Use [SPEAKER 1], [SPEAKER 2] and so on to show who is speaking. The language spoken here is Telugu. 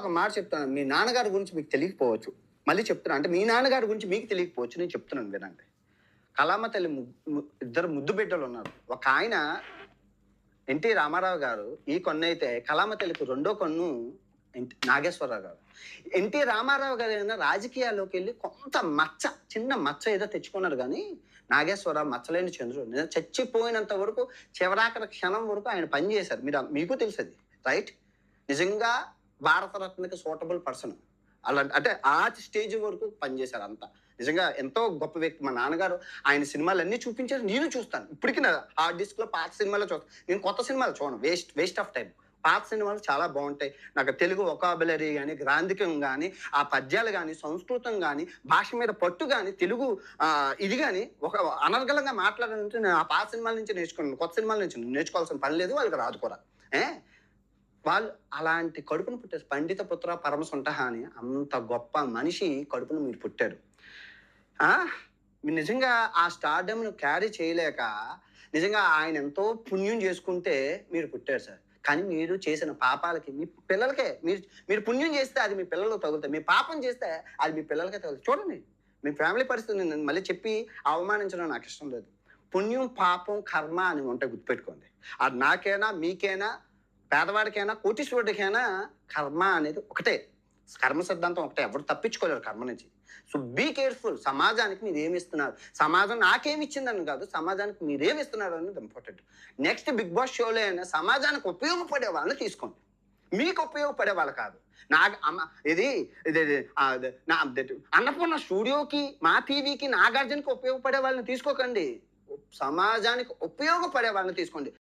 [SPEAKER 1] ఒక మాట చెప్తాను. మీ నాన్నగారి గురించి మీకు తెలియకపోవచ్చు. మళ్ళీ చెప్తున్నాను అంటే మీ నాన్నగారి గురించి మీకు తెలియకపోవచ్చు. నేను చెప్తున్నాను వినండి. కళామ తల్లి ఇద్దరు ముద్దు బిడ్డలు ఉన్నారు. ఒక ఆయన ఎన్టీ రామారావు గారు ఈ కొన్ను అయితే కళామ తల్లికి రెండో కొన్ను నాగేశ్వరరావు గారు. ఎన్టీ రామారావు గారు ఏదైనా రాజకీయాల్లోకి వెళ్ళి కొంత మచ్చ చిన్న మచ్చ ఏదో తెచ్చుకున్నారు కానీ నాగేశ్వరరావు మచ్చలేని చంద్రుడు. చచ్చిపోయినంత వరకు చివరాకర క్షణం వరకు ఆయన పనిచేశారు మీరు మీకు తెలుసది రైట్? నిజంగా భారతరత్నకి సూటబుల్ పర్సన్ అలాంటి అంటే ఆ స్టేజ్ వరకు పనిచేశారు అంతా. నిజంగా ఎంతో గొప్ప వ్యక్తి మా నాన్నగారు. ఆయన సినిమాలు అన్నీ చూపించారు. నేను చూస్తాను. ఇప్పటికీ నా హార్డ్ డిస్క్లో పాత సినిమాలో చూస్తాను నేను కొత్త సినిమాలు చూడను. వేస్ట్ వేస్ట్ ఆఫ్ టైం పాత సినిమాలు చాలా బాగుంటాయి. నాకు తెలుగు ఒకాబులరీ కానీ గ్రాంధికం కానీ ఆ పద్యాలు కానీ సంస్కృతం కానీ భాష మీద పట్టు కానీ తెలుగు ఇది కానీ ఒక అనర్గళంగా మాట్లాడాలంటే నేను ఆ పాత సినిమాల నుంచి నేర్చుకున్నాను. కొత్త సినిమాల నుంచి నేర్చుకోవాల్సిన పని లేదు. వాళ్ళకి రాదు కూడా ఏ? వాళ్ళు అలాంటి కడుపును పుట్టారు పండిత పుత్ర పరమ సుంటహ అని అంత గొప్ప మనిషి కడుపును మీరు పుట్టారు. ఆ? మీరు నిజంగా ఆ స్టార్డమ్ను క్యారీ చేయలేక నిజంగా ఆయన ఎంతో పుణ్యం చేసుకుంటే మీరు పుట్టారు సార్. కానీ మీరు చేసిన పాపాలకి మీ పిల్లలకే మీరు మీరు పుణ్యం చేస్తే అది మీ పిల్లలకు తగులుతాయి. మీ పాపం చేస్తే అది మీ పిల్లలకే తగులుతుంది చూడండి మీ ఫ్యామిలీ పరిస్థితి నేను మళ్ళీ చెప్పి అవమానించడం నాకు ఇష్టం లేదు. పుణ్యం పాపం కర్మ అని ఉంటే గుర్తుపెట్టుకోండి. అది నాకైనా మీకైనా పేదవాడికైనా కోటీశ్వరుడికైనా కర్మ అనేది ఒకటే. కర్మ సిద్ధాంతం ఒకటే. ఎవరు తప్పించుకోలేరు కర్మ నుంచి. సో బీ కేర్ఫుల్ సమాజానికి మీరు ఏమి ఇస్తున్నారు? సమాజం నాకేమి ఇచ్చిందని కాదు సమాజానికి మీరు ఇస్తున్నారు అనేది ఇంపార్టెంట్ నెక్స్ట్ బిగ్ బాస్ షోలో అయినా సమాజానికి ఉపయోగపడే వాళ్ళని తీసుకోండి. మీకు ఉపయోగపడే వాళ్ళు కాదు. నా అమ్మ ఇది ఇది నా అన్నపూర్ణ స్టూడియోకి మా టీవీకి నాగార్జునకి ఉపయోగపడే వాళ్ళని తీసుకోకండి. సమాజానికి ఉపయోగపడే వాళ్ళని తీసుకోండి.